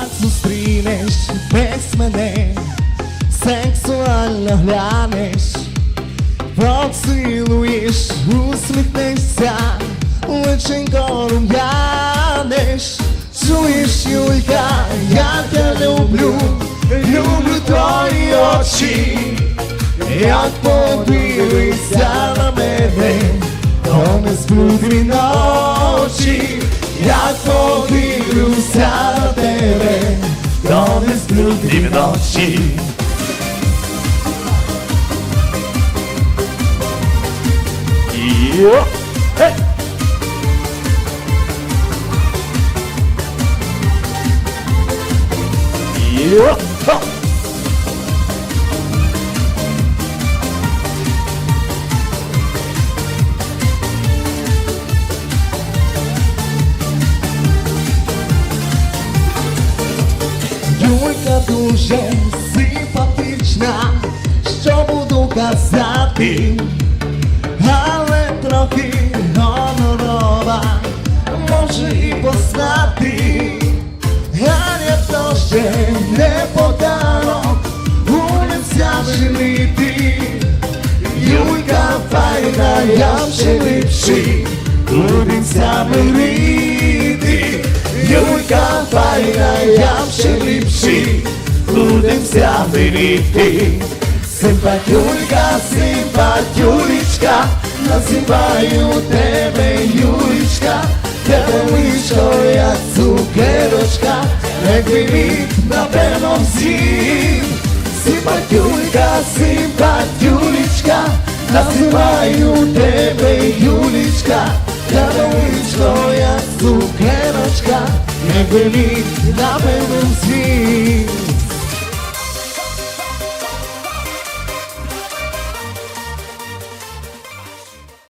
як зустрінеш без мене, сексуально глянеш, поцілуєш, усміхнешся, личенько рум'янеш, чуєш, Юлька, я люблю, люблю твої очі, як подивишся на мене, то не сплю дві ночі, як подивлюся на тебе, то не сплю дві ночі. Йо! Е! Йо! Юлька дуже симпатична, що буду казати, але трохи гонорова, може і познати, Ганя то ще не подарок, вулиця женити, Юлька файна, я ще липший, будемся мирити, Юлька файна, я ще ліпший, будемся мирити. Симпатюлька, симпатюлечка, називаю тебе Юлечка, тебе личко, як цукерочка, не грибі, напевно всім. Симпатюлька, симпатюлечка, називаю тебе Цукерочка, якби міг, напивим світ.